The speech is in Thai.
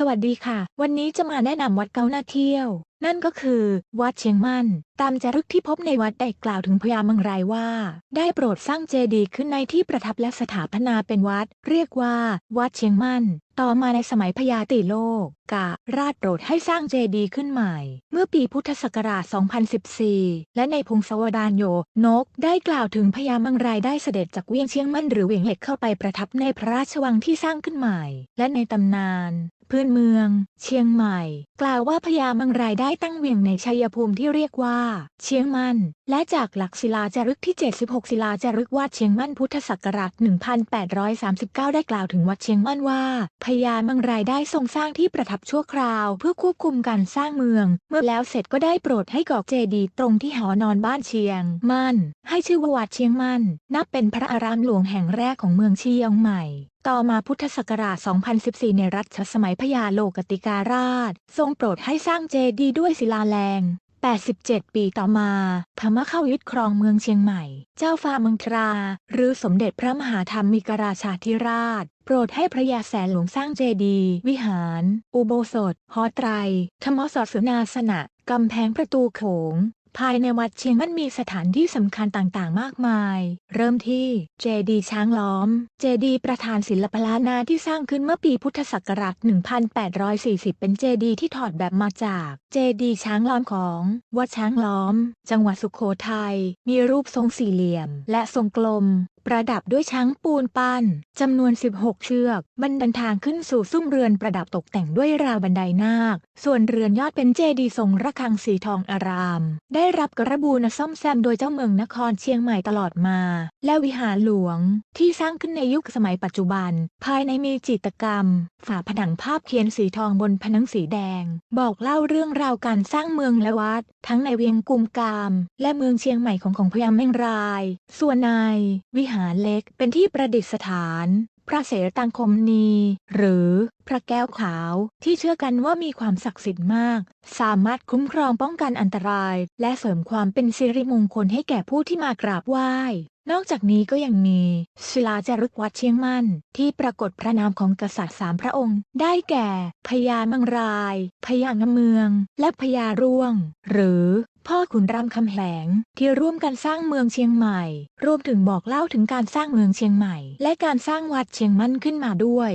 สวัสดีค่ะ วันนี้จะมาแนะนำวัดเกาหน้าเที่ยว นั่นก็คือ วัดเชียงมั่น ตามจารึกที่พบในวัดได้กล่าวถึงพญามังรายว่า ได้โปรดสร้างเจดีย์ขึ้นในที่ประทับและสถาปนาเป็นวัด เรียกว่า วัดเชียงมั่น ต่อมาในสมัยพญาติโลก กะ ราชโปรดให้สร้างเจดีย์ขึ้นใหม่ เมื่อปีพุทธศักราช 2014 และในพงศาวดารโยนก ได้กล่าวถึงพญามังรายได้เสด็จจากเวียงเชียงมั่นหรือเวียงเหล็กเข้าไปประทับในพระราชวังที่สร้างขึ้นใหม่ และในตำนาน พื้นเมือง เชียงใหม่ กล่าวว่าพญามังรายได้ตั้งเวียงในชัยภูมิที่เรียกว่า เชียงมัน และจากหลักศิลาจารึกที่ 76 ศิลาจารึกวาดเชียงมั่นพุทธศักราช 1839 ได้กล่าวถึงวัดเชียงมั่นว่าพญามังรายได้ทรงสร้างที่ประทับชั่วคราว เพื่อควบคุมการสร้างเมือง เมื่อแล้วเสร็จก็ได้โปรดให้ก่อเจดีย์ตรงที่หอนอนบ้านเชียงมั่นให้ชื่อว่าวัดเชียงมั่น นับเป็นพระอารามหลวงแห่งแรกของเมืองเชียงใหม่ ต่อมาพุทธศักราช 2014 ในรัชสมัยพญาโลกติการาช ทรงโปรดให้สร้างเจดีย์ด้วยศิลาแรง 87 ปีต่อมา พม่าเข้ายึดครองเมืองเชียงใหม่ เจ้าฟ้าเมืองตรา หรือสมเด็จพระมหาธรรมิกราชาธิราช โปรดให้พระยาแสนหลวงสร้างเจดีย์วิหาร อุโบสถ หอไตร ธรรมสสนาสนะกำแพงประตูโขง ภายในวัดเชียงมันมีสถานที่สำคัญต่างๆ มากมาย เริ่มที่เจดีช้างล้อม เจดีประธานศิลปล้านนาที่สร้างขึ้นเมื่อปีพุทธศักราช 1840 เป็นเจดีที่ถอดแบบมาจากเจดีช้างล้อมของวัดช้างล้อม จังหวัดสุขโขทัย มีรูปทรงสี่เหลี่ยม และทรงกลม ประดับด้วยช้างปูนปั้นจำนวน 16 เชือก บันดันทางขึ้นสู่ซุ้มเรือนประดับตกแต่งด้วยราวบันไดนาค ส่วนเรือนยอดเป็นเจดีทรงระฆังสีทองอารามไได้รับกระบูนซ่อมแซมโดยเจ้าเมืองนครเชียงใหม่ตลอดมา และวิหารหลวงที่สร้างขึ้นในยุคสมัยปัจจุบัน ภายในมีจิตกรรม ฝาผนังภาพเขียนสีทองบนผนังสีแดง บอกเล่าเรื่องราวการสร้างเมืองและวัด ทั้งในเวียงกุมกาม และเมืองเชียงใหม่ของของพญาแมงราย ส่วนในวิหารเล็กเป็นที่ประดิษฐาน พระเสตังคมนี หรือพระแก้วขาวที่เชื่อกันว่ามีความศักดิ์สิทธิ์มาก สามารถคุ้มครองป้องกันอันตราย และเสริมความเป็นสิริมงคลให้แก่ผู้ที่มากราบไหว้นอกจากนี้ก็ยังมีศิลาจารึกวัดเชียงมั่น ที่ปรากฏพระนามของกษัตริย์สามพระองค์ ได้แก่ พญามังราย พญางเมือง และพญาร่วง หรือ พ่อขุนรามคำแหงที่ร่วมกันสร้างเมืองเชียงใหม่ รวมถึงบอกเล่าถึงการสร้างเมืองเชียงใหม่ และการสร้างวัดเชียงมั่นขึ้นมาด้วย